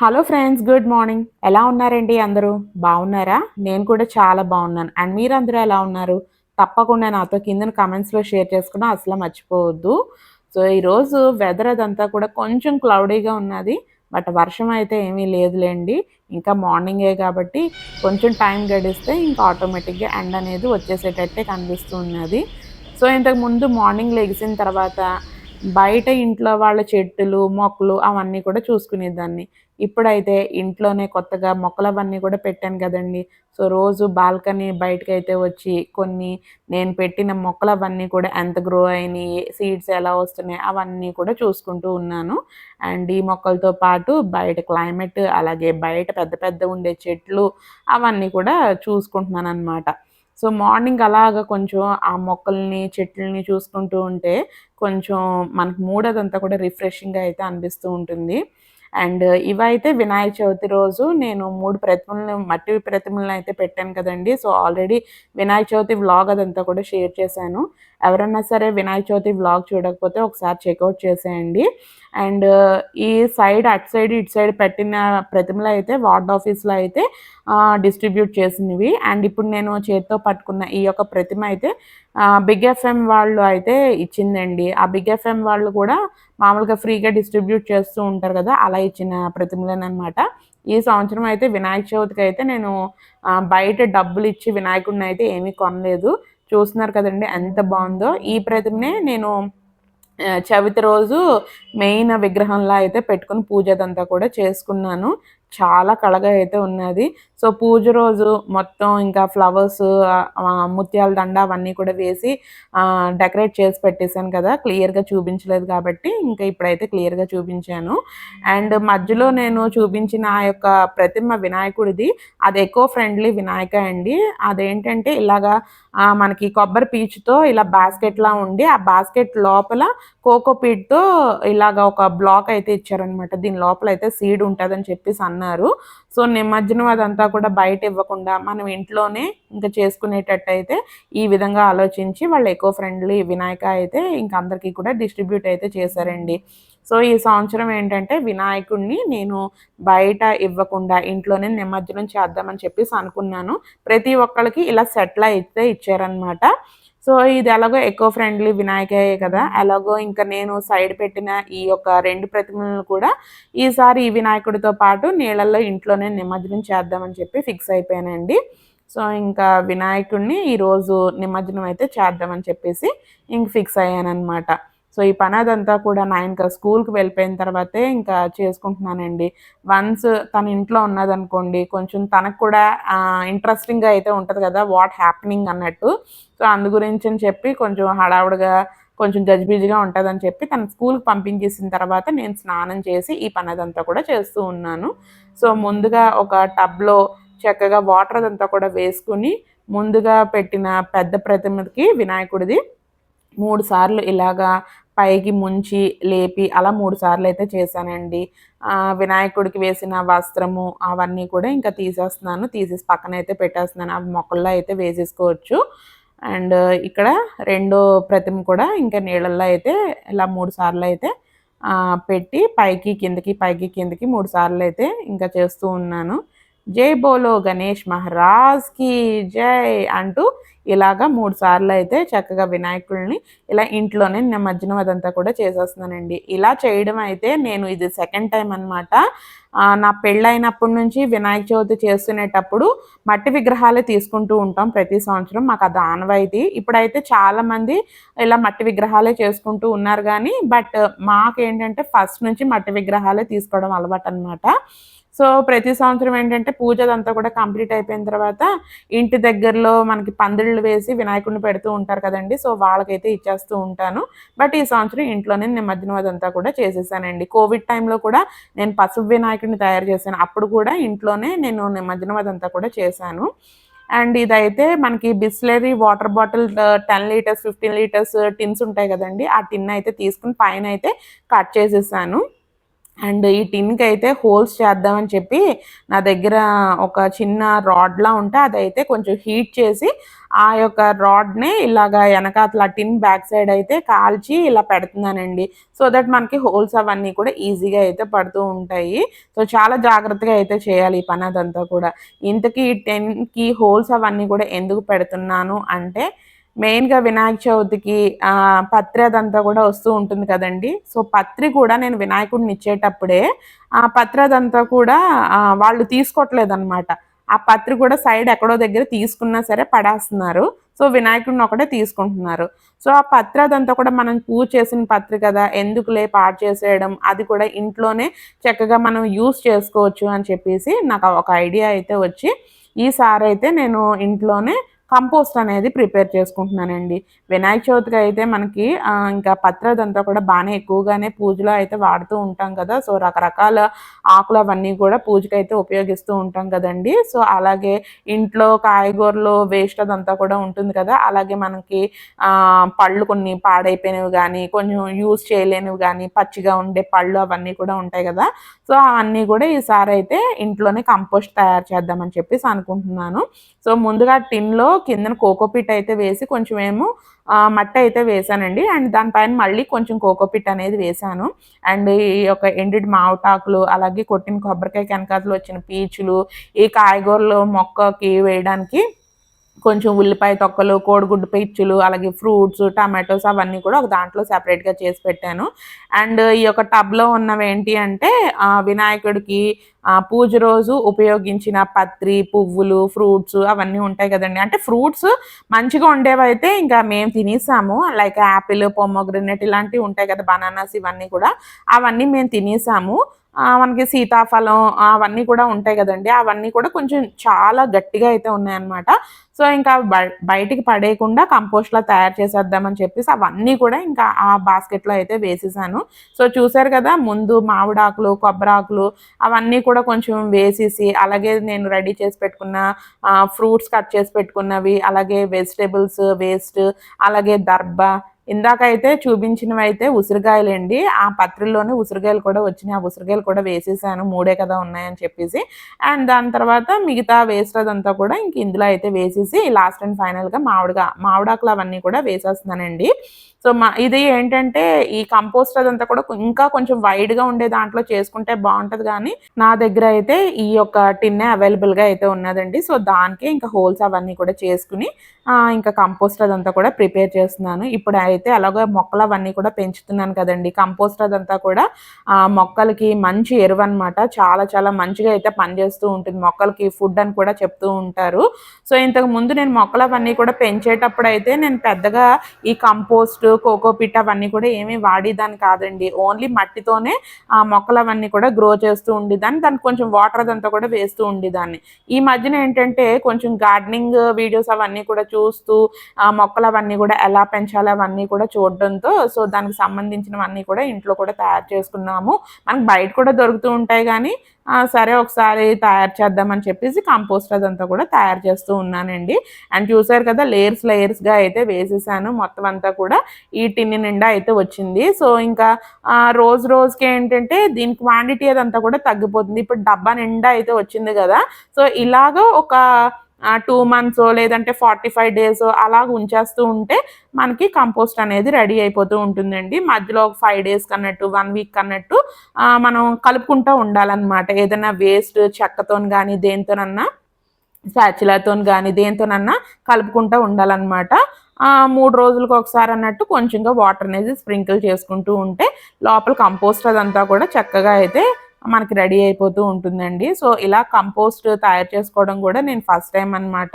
Hello friends good morning ఎలా ఉన్నారండి అందరూ? బాగున్నారా? నేను కూడా చాలా బాగున్నాను. అండ్ మీరు అందరూ ఎలా ఉన్నారు? తప్పకుండా నాతో కింద కమెంట్స్లో షేర్ చేసుకున్నా అసలు మర్చిపోవద్దు. సో ఈరోజు వెదర్ అదంతా కూడా కొంచెం క్లౌడీగా ఉన్నది. బట్ వర్షం అయితే ఏమీ లేదులేండి. ఇంకా మార్నింగే కాబట్టి కొంచెం టైం గడిస్తే ఇంకా ఆటోమేటిక్గా ఎండ్ అనేది వచ్చేసేటట్టే కనిపిస్తూ ఉన్నది. సో ఇంతకు ముందు మార్నింగ్ లెగిసిన తర్వాత బయట ఇంట్లో వాళ్ళ చెట్టులు మొక్కలు అవన్నీ కూడా చూసుకునేదాన్ని. ఇప్పుడైతే ఇంట్లోనే కొత్తగా మొక్కలు అవన్నీ కూడా పెట్టాను కదండి. సో రోజు బాల్కనీ బయటకైతే వచ్చి కొన్ని నేను పెట్టిన మొక్కలు అవన్నీ కూడా ఎంత గ్రో అయినాయి సీడ్స్ ఎలా వస్తున్నాయి అవన్నీ కూడా చూసుకుంటూ ఉన్నాను. అండ్ ఈ మొక్కలతో పాటు బయట క్లైమేట్ అలాగే బయట పెద్ద పెద్ద ఉండే చెట్లు అవన్నీ కూడా చూసుకుంటున్నాను అనమాట సో మార్నింగ్ అలాగ కొంచెం ఆ మొక్కల్ని చెట్లని చూసుకుంటూ ఉంటే కొంచెం మనకు మూడ్ అదంతా కూడా రిఫ్రెషింగ్గా అయితే అనిపిస్తూ ఉంటుంది. అండ్ ఇవైతే వినాయక చవితి రోజు నేను మూడు ప్రతిమలను మట్టి ప్రతిమలను అయితే పెట్టాను కదండి. So already Vinayaka Chavithi vlog అదంతా కూడా షేర్ చేశాను. ఎవరన్నా సరే వినాయక చవితి వ్లాగ్ చూడకపోతే ఒకసారి చెక్అవుట్ చేసేయండి. అండ్ ఈ సైడ్ అటు సైడ్ ఇటు సైడ్ పెట్టిన ప్రతిమలు అయితే వార్డ్ ఆఫీస్లో అయితే డిస్ట్రిబ్యూట్ చేసినవి. అండ్ ఇప్పుడు నేను చేతితో పట్టుకున్న ఈ యొక్క ప్రతిమ అయితే బిగ్ ఎఫ్ఎం వాళ్ళు అయితే ఇచ్చిందండి. ఆ బిగ్ ఎఫ్ఎం వాళ్ళు కూడా మామూలుగా ఫ్రీగా డిస్ట్రిబ్యూట్ చేస్తూ ఉంటారు కదా అలా ఇచ్చిన ప్రతిమలనమాట. ఈ సంవత్సరం అయితే వినాయక చవితికి అయితే నేను బయట డబ్బులు ఇచ్చి వినాయకుడిని అయితే ఏమీ కొనలేదు. చూస్తున్నారు కదండి ఎంత బాగుందో. ఈ ప్రతిమనే నేను చవితి రోజు మెయిన్ విగ్రహంలా అయితే పెట్టుకుని పూజ అదంతా కూడా చేసుకున్నాను. చాలా కళగా అయితే ఉన్నది. సో పూజ రోజు మొత్తం ఇంకా ఫ్లవర్స్ ముత్యాల దండ అవన్నీ కూడా వేసి డెకరేట్ చేసి పెట్టేశాను కదా. క్లియర్గా చూపించలేదు కాబట్టి ఇంకా ఇప్పుడైతే క్లియర్గా చూపించాను. అండ్ మధ్యలో నేను చూపించిన ఆ యొక్క ప్రతిమ వినాయకుడిది అది ఎకో ఫ్రెండ్లీ వినాయక అండి. అదేంటంటే ఇలాగా మనకి కొబ్బరి పీచుతో ఇలా బాస్కెట్లా ఉండి ఆ బాస్కెట్ లోపల కోకోపీట్తో ఇలాగ ఒక బ్లాక్ అయితే ఇచ్చారనమాట దీని లోపల అయితే సీడ్ ఉంటుందని చెప్పేసి అన్న అన్నారు. సో నిమజ్జనం అదంతా కూడా బయట ఇవ్వకుండా మనం ఇంట్లోనే ఇంకా చేసుకునేటట్టయితే ఈ విధంగా ఆలోచించి వాళ్ళు ఎకో ఫ్రెండ్లీ వినాయక అయితే ఇంక అందరికీ కూడా డిస్ట్రిబ్యూట్ అయితే చేశారండి. సో ఈ సంవత్సరం ఏంటంటే వినాయకుడిని నేను బయట ఇవ్వకుండా ఇంట్లోనే నిమజ్జనం చేద్దామని చెప్పేసి అనుకున్నాను. ప్రతి ఒక్కరికి ఇలా సెటిల్ అయితే ఇచ్చారనమాట సో ఇది ఎలాగో ఎకో ఫ్రెండ్లీ వినాయకయ్యే కదా. ఎలాగో ఇంకా నేను సైడ్ పెట్టిన ఈ యొక్క రెండు ప్రతిమలను కూడా ఈసారి ఈ వినాయకుడితో పాటు నీళ్ళల్లో ఇంట్లోనే నిమజ్జనం చేద్దామని చెప్పి ఫిక్స్ అయిపోయానండి. సో ఇంకా వినాయకుడిని ఈరోజు నిమజ్జనం అయితే చేద్దామని చెప్పేసి ఇంక ఫిక్స్ అయ్యానమాట సో ఈ పని అదంతా కూడా నా ఇంకా స్కూల్కి వెళ్ళిపోయిన తర్వాతే ఇంకా చేసుకుంటున్నానండి. వన్స్ తన ఇంట్లో ఉన్నదనుకోండి కొంచెం తనకు కూడా ఇంట్రెస్టింగ్గా అయితే ఉంటుంది కదా వాట్ హ్యాపెనింగ్ అన్నట్టు. సో అందు గురించి అని చెప్పి కొంచెం హడావుడిగా కొంచెం గజిబిజిగా ఉంటుందని చెప్పి తన స్కూల్కి పంపించేసిన తర్వాత నేను స్నానం చేసి ఈ పని అదంతా కూడా చేస్తూ ఉన్నాను. సో ముందుగా ఒక టబ్లో చక్కగా వాటర్ అదంతా కూడా వేసుకుని ముందుగా పెట్టిన పెద్ద ప్రతిమకి వినాయకుడిది మూడు సార్లు ఇలాగా పైకి ముంచి లేపి అలా మూడు సార్లు అయితే చేశానండి. వినాయకుడికి వేసిన వస్త్రము అవన్నీ కూడా ఇంకా తీసేస్తున్నాను. తీసేసి పక్కన అయితే పెట్టేస్తున్నాను. అవి మొక్కల్లో అయితే వేసేసుకోవచ్చు. అండ్ ఇక్కడ రెండో ప్రతిమ కూడా ఇంకా నీళ్ళల్లో అయితే ఇలా మూడు సార్లు అయితే పెట్టి పైకి కిందకి పైకి కిందకి మూడు సార్లు అయితే ఇంకా చేస్తూ ఉన్నాను. జై బోలో గణేష్ మహారాజ్కి జై అంటూ ఇలాగా మూడు సార్లు అయితే చక్కగా వినాయకుడిని ఇలా ఇంట్లోనే నిమజ్జనం అదంతా కూడా చేసేస్తున్నానండి. ఇలా చేయడం అయితే నేను ఇది సెకండ్ టైం అనమాట నా పెళ్ళైనప్పటి నుంచి వినాయక చవితి చేస్తునేటప్పుడు మట్టి విగ్రహాలే తీసుకుంటూ ఉంటాం ప్రతి సంవత్సరం మాకు అది ఆనవాయితీ. ఇప్పుడైతే చాలామంది ఇలా మట్టి విగ్రహాలే చేసుకుంటూ ఉన్నారు కానీ బట్ మాకేంటంటే ఫస్ట్ నుంచి మట్టి విగ్రహాలే తీసుకోవడం అలవాటు అనమాట సో ప్రతి సంవత్సరం ఏంటంటే పూజ అదంతా కూడా కంప్లీట్ అయిపోయిన తర్వాత ఇంటి దగ్గరలో మనకి పందిళ్ళు వేసి వినాయకుడిని పెడుతూ ఉంటారు కదండి. సో వాళ్ళకైతే ఇచ్చేస్తూ ఉంటాను. బట్ ఈ సంవత్సరం ఇంట్లోనే నిమజ్జనం అదంతా కూడా చేసేసానండి. కోవిడ్ టైంలో కూడా నేను పసుపు వినాయకుడిని తయారు చేశాను. అప్పుడు కూడా ఇంట్లోనే నేను నిమజ్జనం అదంతా కూడా చేశాను. అండ్ ఇదైతే మనకి Bisleri water bottle ten litres fifteen litres tins ఉంటాయి కదండి. ఆ టిన్ అయితే తీసుకుని పైన అయితే కట్ చేసేసాను. అండ్ ఈ టిన్కి అయితే హోల్స్ చేద్దామని చెప్పి నా దగ్గర ఒక చిన్న రాడ్లా ఉంటే అదైతే కొంచెం హీట్ చేసి ఆ యొక్క రాడ్ని ఇలాగా వెనకాతల టిన్ బ్యాక్ సైడ్ అయితే కాల్చి ఇలా పెడుతున్నానండి. సో దట్ మనకి హోల్స్ అవన్నీ కూడా ఈజీగా అయితే పడుతూ ఉంటాయి. సో చాలా జాగ్రత్తగా అయితే చేయాలి ఈ పని అదంతా కూడా. ఇంతకీ టెన్కి హోల్స్ అవన్నీ కూడా ఎందుకు పెడుతున్నాను అంటే మెయిన్గా వినాయక చవితికి పత్రి అదంతా కూడా వస్తూ ఉంటుంది కదండి. సో పత్రి కూడా నేను వినాయకుడిని ఇచ్చేటప్పుడే ఆ పత్రి అదంతా కూడా వాళ్ళు తీసుకోవట్లేదన్నమాట. ఆ పత్రి కూడా సైడ్ ఎక్కడో దగ్గర తీసుకున్నా సరే పడేస్తున్నారు. సో వినాయకుడిని ఒకటే తీసుకుంటున్నారు. సో ఆ పత్రి అదంతా కూడా మనం పూజ చేసిన పత్రి కదా ఎందుకులే పాడు చేసేయడం అది కూడా ఇంట్లోనే చక్కగా మనం యూస్ చేసుకోవచ్చు అని చెప్పేసి నాకు ఒక ఐడియా అయితే వచ్చి ఈసారి అయితే నేను ఇంట్లోనే కంపోస్ట్ అనేది ప్రిపేర్ చేసుకుంటున్నానండి. వినాయక చవితికి అయితే మనకి ఇంకా పత్రదంతా కూడా బాగానే ఎక్కువగానే పూజలో అయితే వాడుతూ ఉంటాం కదా. సో రకరకాల ఆకులు అవన్నీ కూడా పూజకి అయితే ఉపయోగిస్తూ ఉంటాం కదండి. సో అలాగే ఇంట్లో కాయగూరలు వేస్ట్ అదంతా కూడా ఉంటుంది కదా. అలాగే మనకి పళ్ళు కొన్ని పాడైపోయినవి కానీ కొంచెం యూజ్ చేయలేనివి కానీ పచ్చిగా ఉండే పళ్ళు అవన్నీ కూడా ఉంటాయి కదా. సో అవన్నీ కూడా ఈసారి అయితే ఇంట్లోనే కంపోస్ట్ తయారు చేద్దామని చెప్పేసి అనుకుంటున్నాను. సో ముందుగా టిన్లో కిందన కోకోపిట్ అయితే వేసి కొంచెం ఏమో మట్టి అయితే వేసానండి. అండ్ దానిపైన మళ్ళీ కొంచెం కోకోపిట్ అనేది వేసాను. అండ్ ఈ యొక్క ఎండిడ్ మావటాకులు అలాగే కొట్టిన కొబ్బరికాయ వెనకాతలు వచ్చిన పీచులు ఈ కాయగూరలు మొక్కకి వేయడానికి కొంచెం ఉల్లిపాయ తొక్కలు కోడిగుడ్డు పిచ్చులు అలాగే ఫ్రూట్స్ టమాటోస్ అవన్నీ కూడా ఒక దాంట్లో సెపరేట్గా చేసి పెట్టాను. అండ్ ఈ యొక్క టబ్లో ఉన్నవి ఏంటి అంటే వినాయకుడికి పూజ రోజు ఉపయోగించిన పత్రి పువ్వులు ఫ్రూట్స్ అవన్నీ ఉంటాయి కదండి. అంటే ఫ్రూట్స్ మంచిగా ఉండేవైతే ఇంకా మేము తినేసాము. లైక్ యాపిల్ పొమ్మోగ్రనెట్ ఇలాంటివి ఉంటాయి కదా బనానాస్ ఇవన్నీ కూడా అవన్నీ మేము తినేసాము. మనకి సీతాఫలం అవన్నీ కూడా ఉంటాయి కదండి. అవన్నీ కూడా కొంచెం చాలా గట్టిగా అయితే ఉన్నాయన్నమాట. సో ఇంకా బయటికి పడేయకుండా కంపోస్ట్లా తయారు చేసేద్దామని చెప్పేసి అవన్నీ కూడా ఇంకా ఆ బాస్కెట్లో అయితే వేసేసాను. సో చూసారు కదా ముందు మామిడాకులు కొబ్బరాకులు అవన్నీ కూడా కొంచెం వేసేసి అలాగే నేను రెడీ చేసి పెట్టుకున్న ఫ్రూట్స్ కట్ చేసి పెట్టుకున్నవి అలాగే వెజిటేబుల్స్ వేస్ట్ అలాగే దర్బ ఇందాకైతే చూపించినవి అయితే ఉసిరికాయలండి ఆ పత్రిలోనే ఉసిరికాయలు కూడా వచ్చినాయి. ఆ ఉసిరికాయలు కూడా వేసేసాను. మూడే కదా ఉన్నాయని చెప్పేసి. అండ్ దాని తర్వాత మిగతా వేస్ట్ కూడా ఇంక ఇందులో అయితే వేసేసి లాస్ట్ అండ్ ఫైనల్గా మామిడిగా మామిడాకులు అవన్నీ కూడా వేసేస్తున్నానండి. సో మా ఇది ఏంటంటే ఈ కంపోస్ట్ అదంతా కూడా ఇంకా కొంచెం వైడ్గా ఉండే దాంట్లో చేసుకుంటే బాగుంటుంది కానీ నా దగ్గర అయితే ఈ యొక్క టిన్నే అవైలబుల్గా అయితే ఉన్నదండి. సో దానికే ఇంకా హోల్స్ అవన్నీ కూడా చేసుకుని ఇంకా కంపోస్ట్ అదంతా కూడా ప్రిపేర్ చేస్తున్నాను. ఇప్పుడు అయితే అలాగే మొక్కలు అవన్నీ కూడా పెంచుతున్నాను కదండి. కంపోస్ట్ అదంతా కూడా మొక్కలకి మంచి ఎరువు అనమాట చాలా చాలా మంచిగా అయితే పనిచేస్తూ ఉంటుంది. మొక్కలకి ఫుడ్ అని కూడా చెప్తూ ఉంటారు. సో ఇంతకు ముందు నేను మొక్కలు అవన్నీ కూడా పెంచేటప్పుడు అయితే నేను పెద్దగా ఈ కంపోస్ట్ కోకోపిట్ అవన్నీ కూడా ఏమీ వాడేదాన్ని కాదండి. ఓన్లీ మట్టితోనే ఆ మొక్కలు అవన్నీ కూడా గ్రో చేస్తూ ఉండేదాన్ని. దానికి కొంచెం వాటర్ అదంతా కూడా వేస్తూ ఉండేదాన్ని. ఈ మధ్యన ఏంటంటే కొంచెం గార్డెనింగ్ వీడియోస్ అవన్నీ కూడా చూస్తూ ఆ మొక్కలు అవన్నీ కూడా ఎలా పెంచాలి అవన్నీ కూడా చూడడంతో సో దానికి సంబంధించినవన్నీ కూడా ఇంట్లో కూడా తయారు చేసుకున్నాము. మనకు బయట కూడా దొరుకుతూ ఉంటాయి కానీ సరే ఒకసారి తయారు చేద్దామని చెప్పేసి కంపోస్ట్ అదంతా కూడా తయారు చేస్తూ ఉన్నానండి. అండ్ చూసారు కదా లేయర్స్ లేయర్స్గా అయితే వేసేసాను. మొత్తం అంతా కూడా ఈ టిన్ని నిండా అయితే వచ్చింది. సో ఇంకా రోజు రోజుకి ఏంటంటే దీని క్వాంటిటీ అదంతా కూడా తగ్గిపోతుంది. ఇప్పుడు డబ్బా నిండా అయితే వచ్చింది కదా సో ఇలాగ ఒక టూ మంత్స్ లేదంటే ఫార్టీ ఫైవ్ డేస్ అలాగ ఉంచేస్తూ ఉంటే మనకి కంపోస్ట్ అనేది రెడీ అయిపోతూ ఉంటుందండి. మధ్యలో ఒక ఫైవ్ డేస్ కన్నట్టు వన్ వీక్ కన్నట్టు మనం కలుపుకుంటూ ఉండాలన్నమాట. ఏదైనా వేస్ట్ చెక్కతో కానీ దేంతోనన్నా శాచిలతో కానీ దేంతోనన్నా కలుపుకుంటూ ఉండాలన్నమాట. మూడు రోజులకు ఒకసారి అన్నట్టు కొంచెంగా వాటర్ అనేది స్ప్రింకిల్ చేసుకుంటూ ఉంటే లోపల కంపోస్ట్ అదంతా కూడా చక్కగా అయితే మనకి రెడీ అయిపోతూ ఉంటుందండి. సో ఇలా కంపోస్ట్ తయారు చేసుకోవడం కూడా నేను ఫస్ట్ టైం అనమాట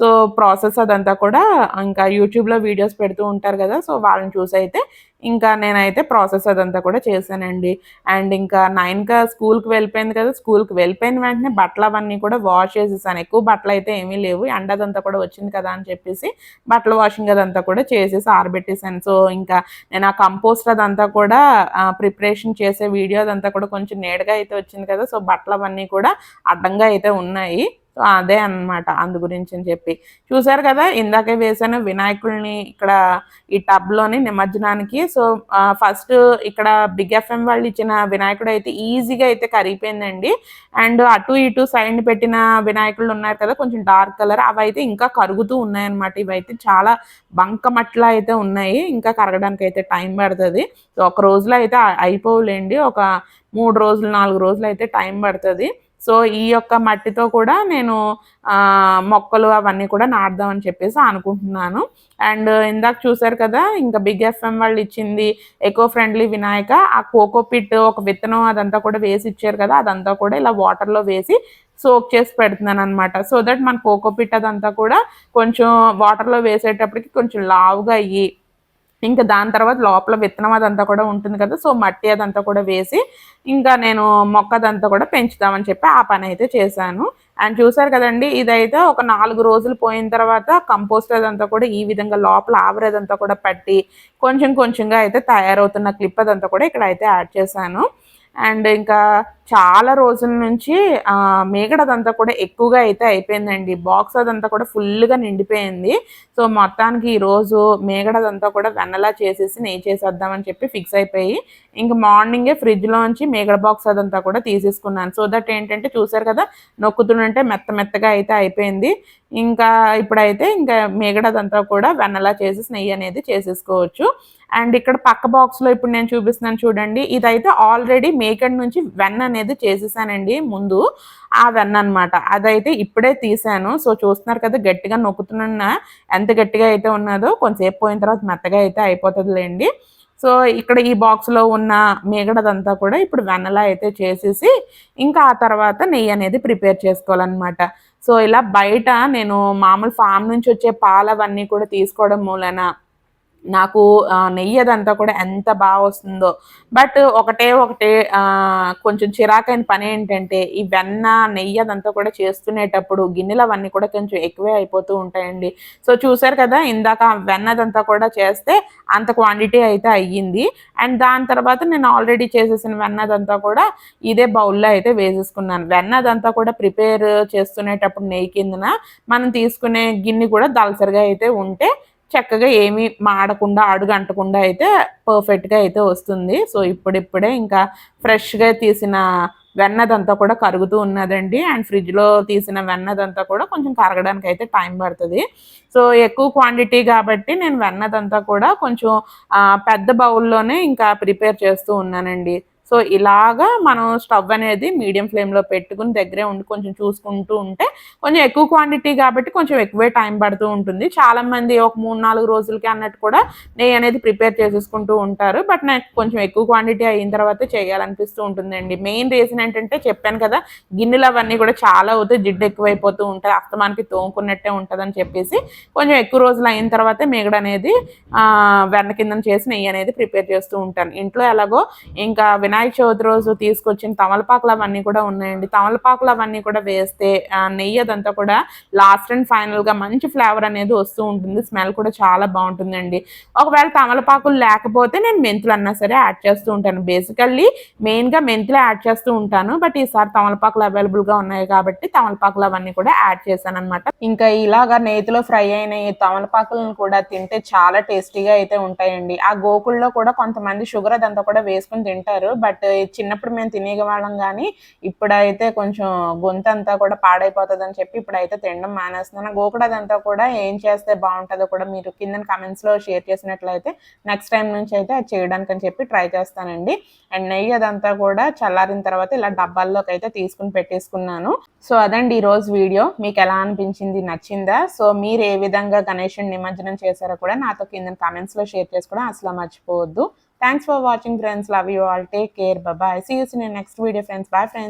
సో ప్రాసెస్ అదంతా కూడా ఇంకా యూట్యూబ్లో వీడియోస్ పెడుతూ ఉంటారు కదా సో వాళ్ళని చూసి అయితే ఇంకా నేనైతే ప్రాసెస్ అదంతా కూడా చేశానండి. అండ్ ఇంకా నైన్గా స్కూల్కి వెళ్ళిపోయింది కదా స్కూల్కి వెళ్ళిపోయిన వెంటనే బట్టలు అవన్నీ కూడా వాష్ చేసేసాను. ఎక్కువ బట్టలు అయితే ఏమీ లేవు ఎండ అదంతా కూడా వచ్చింది కదా అని చెప్పేసి బట్టల వాషింగ్ అదంతా కూడా చేసేసి ఆరబెట్టేశాను సో ఇంకా నేను ఆ కంపోస్ట్ అదంతా కూడా ప్రిపరేషన్ చేసే వీడియో అదంతా కూడా కొంచెం నేడుగా అయితే వచ్చింది కదా సో బట్టలు అవన్నీ కూడా అడ్డంగా అయితే ఉన్నాయి. సో అదే అనమాట అందు గురించి అని చెప్పి. చూసారు కదా ఇందాకే వేసాను వినాయకుడిని ఇక్కడ ఈ టబ్లోని నిమజ్జనానికి. సో ఫస్ట్ ఇక్కడ బిగ్ ఎఫ్ఎం వాళ్ళు ఇచ్చిన వినాయకుడు అయితే ఈజీగా అయితే కరిగిపోయిందండి. అండ్ అటు ఇటు సైడ్ పెట్టిన వినాయకులు ఉన్నారు కదా కొంచెం డార్క్ కలర్. అవి అయితే ఇంకా కరుగుతూ ఉన్నాయన్నమాట. ఇవైతే చాలా బంకమట్ల అయితే ఉన్నాయి. ఇంకా కరగడానికి అయితే టైం పడుతుంది. సో ఒక రోజులో అయితే అయిపోలేండి ఒక మూడు రోజులు నాలుగు రోజులు అయితే టైం పడుతుంది. సో ఈ యొక్క మట్టితో కూడా నేను మొక్కలు అవన్నీ కూడా నాటుదామని చెప్పేసి అనుకుంటున్నాను. అండ్ ఇందాక చూసారు కదా ఇంకా బిగ్ ఎఫ్ఎం వాళ్ళు ఇచ్చింది ఎకో ఫ్రెండ్లీ వినాయక ఆ కోకో పిట్ ఒక విత్తనం అదంతా కూడా వేసి ఇచ్చారు కదా అదంతా కూడా ఇలా వాటర్లో వేసి సోక్ చేసి పెడుతున్నాను అనమాట సో దట్ మన కోకో పిట్ అదంతా కూడా కొంచెం వాటర్లో వేసేటప్పటికి కొంచెం లావుగా అయ్యి ఇంకా దాని తర్వాత లోపల విత్తనం అదంతా కూడా ఉంటుంది కదా సో మట్టి అదంతా కూడా వేసి ఇంకా నేను మొక్క అదంతా కూడా పెంచుదామని చెప్పి ఆ పని అయితే చేశాను. అండ్ చూసారు కదండి ఇదైతే ఒక నాలుగు రోజులు పోయిన తర్వాత కంపోస్ట్ అదంతా కూడా ఈ విధంగా లోపల ఆవరేదంతా కూడా పట్టి కొంచెం కొంచెంగా అయితే తయారవుతున్న క్లిప్ అదంతా కూడా ఇక్కడ అయితే యాడ్ చేశాను. అండ్ ఇంకా చాలా రోజుల నుంచి మేగడదంతా కూడా ఎక్కువగా అయితే అయిపోయిందండి. బాక్స్ అదంతా కూడా ఫుల్గా నిండిపోయింది. సో మొత్తానికి ఈరోజు మేగడదంతా కూడా వెన్నలా చేసేసి నెయ్యి చేసేద్దామని చెప్పి ఫిక్స్ అయిపోయి ఇంక మార్నింగే ఫ్రిడ్జ్లోంచి మేగడ బాక్స్ అదంతా కూడా తీసేసుకున్నాను. సో దట్ ఏంటంటే చూసారు కదా నొక్కుతుంటే మెత్త మెత్తగా అయితే అయిపోయింది. ఇంకా ఇప్పుడైతే ఇంకా మేగడదంతా కూడా వెన్నలా చేసేసి నెయ్యి అనేది చేసేసుకోవచ్చు. అండ్ ఇక్కడ పక్క బాక్స్లో ఇప్పుడు నేను చూపిస్తున్నాను చూడండి. ఇదైతే ఆల్రెడీ మేకడ్ నుంచి వెన్న అనేది చేసేసానండి ముందు ఆ వెన్న అనమాట అదైతే ఇప్పుడే తీసాను. సో చూస్తున్నారు కదా గట్టిగా నొక్కుతున్నా ఎంత గట్టిగా అయితే ఉన్నదో కొంచెంసేపు పోయిన తర్వాత మెత్తగా అయితే అయిపోతుందిలేండి. సో ఇక్కడ ఈ బాక్స్లో ఉన్న మిగడదంతా కూడా ఇప్పుడు వెన్నలా అయితే చేసేసి ఇంకా ఆ తర్వాత నెయ్యి అనేది ప్రిపేర్ చేసుకోవాలన్నమాట. సో ఇలా బయట నేను మామూలు ఫామ్ నుంచి వచ్చే పాలు అవన్నీ కూడా తీసుకోవడం మూలన నాకు నెయ్యి అదంతా కూడా ఎంత బాగా వస్తుందో. బట్ ఒకటే ఒకటే కొంచెం చిరాకైన పని ఏంటంటే ఈ వెన్న నెయ్యి అదంతా కూడా చేస్తునేటప్పుడు గిన్నెలు అవన్నీ కూడా కొంచెం ఎక్కువే అయిపోతూ ఉంటాయండి. సో చూసారు కదా ఇందాక వెన్నదంతా కూడా చేస్తే అంత క్వాంటిటీ అయితే అయ్యింది. అండ్ దాని తర్వాత నేను ఆల్రెడీ చేసేసిన వెన్నదంతా కూడా ఇదే బౌల్లో అయితే వేసేసుకున్నాను. వెన్నదంతా కూడా ప్రిపేర్ చేస్తునేటప్పుడు నెయ్యి కిందన మనం తీసుకునే గిన్నె కూడా దళసరిగా అయితే ఉంటే చక్కగా ఏమి మాడకుండా అడుగు అంటకుండా అయితే పర్ఫెక్ట్గా అయితే వస్తుంది. సో ఇప్పుడిప్పుడే ఇంకా ఫ్రెష్గా తీసిన వెన్నదంతా కూడా కరుగుతూ ఉన్నదండి. అండ్ ఫ్రిడ్జ్లో తీసిన వెన్నదంతా కూడా కొంచెం కరగడానికి అయితే టైం పడుతుంది. సో ఎక్కువ క్వాంటిటీ కాబట్టి నేను వెన్నదంతా కూడా కొంచెం పెద్ద బౌల్లోనే ఇంకా ప్రిపేర్ చేస్తూ ఉన్నానండి. సో ఇలాగా మనం స్టవ్ అనేది మీడియం ఫ్లేమ్లో పెట్టుకుని దగ్గరే ఉండి కొంచెం చూసుకుంటూ ఉంటే కొంచెం ఎక్కువ క్వాంటిటీ కాబట్టి కొంచెం ఎక్కువే టైం పడుతూ ఉంటుంది. చాలామంది ఒక మూడు నాలుగు రోజులకి అన్నట్టు కూడా నెయ్యి అనేది ప్రిపేర్ చేసేసుకుంటూ ఉంటారు. బట్ నాకు కొంచెం ఎక్కువ క్వాంటిటీ అయిన తర్వాత చేయాలనిపిస్తూ ఉంటుందండి. మెయిన్ రీజన్ ఏంటంటే చెప్పాను కదా గిన్నెలు అవన్నీ కూడా చాలా అవుతాయి జిడ్డు ఎక్కువైపోతూ ఉంటాయి అస్తమానికి తోముకున్నట్టే ఉంటుందని చెప్పేసి కొంచెం ఎక్కువ రోజులు అయిన తర్వాత మేగడ అనేది వెన్న కింద చేసి నెయ్యి అనేది ప్రిపేర్ చేస్తూ ఉంటాను. ఇంట్లో ఎలాగో ఇంకా వినాయక వినాయక చవితి రోజు తీసుకొచ్చిన తమలపాకులు అవన్నీ కూడా ఉన్నాయండి. తమలపాకులు అవన్నీ కూడా వేస్తే నెయ్యి అదంతా కూడా లాస్ట్ అండ్ ఫైనల్గా మంచి ఫ్లేవర్ అనేది వస్తూ ఉంటుంది. స్మెల్ కూడా చాలా బాగుంటుందండి. ఒకవేళ తమలపాకులు లేకపోతే నేను మెంతులు అన్నా సరే యాడ్ చేస్తూ ఉంటాను. బేసికల్లీ మెయిన్గా మెంతులు యాడ్ చేస్తూ ఉంటాను. బట్ ఈసారి తమలపాకులు అవైలబుల్గా ఉన్నాయి కాబట్టి తమలపాకులు అవన్నీ కూడా యాడ్ చేశాను అనమాట ఇంకా ఇలాగా నేతిలో ఫ్రై అయిన ఈ తమలపాకులను కూడా తింటే చాలా టేస్టీగా అయితే ఉంటాయండి. ఆ గోకుల్లో కూడా కొంతమంది షుగర్ అదంతా కూడా వేసుకుని తింటారు. బట్ బట్ చిన్నప్పుడు మేము తినేవాళ్ళం కానీ ఇప్పుడైతే కొంచెం గొంతు అంతా కూడా పాడైపోతుంది అని చెప్పి ఇప్పుడైతే తినడం మానేస్తున్నాను. గోకుడదంతా కూడా ఏం చేస్తే బాగుంటుందో కూడా మీరు కింద కమెంట్స్లో షేర్ చేసినట్లయితే నెక్స్ట్ టైం నుంచి అయితే అది చేయడానికి అని చెప్పి ట్రై చేస్తానండి. అండ్ నెయ్యి అదంతా కూడా చల్లారిన తర్వాత ఇలా డబ్బాల్లోకి అయితే తీసుకుని పెట్టేసుకున్నాను. సో అదండి ఈరోజు వీడియో. మీకు ఎలా అనిపించింది? నచ్చిందా? సో మీరు ఏ విధంగా గణేషుని నిమజ్జనం చేశారో కూడా నాతో కింద కమెంట్స్లో షేర్ చేసుకోవడం అసలు మర్చిపోవద్దు. Thanks for watching, friends. Love you all. Take care. Bye bye. See you soon in the next video, friends. Bye, friends.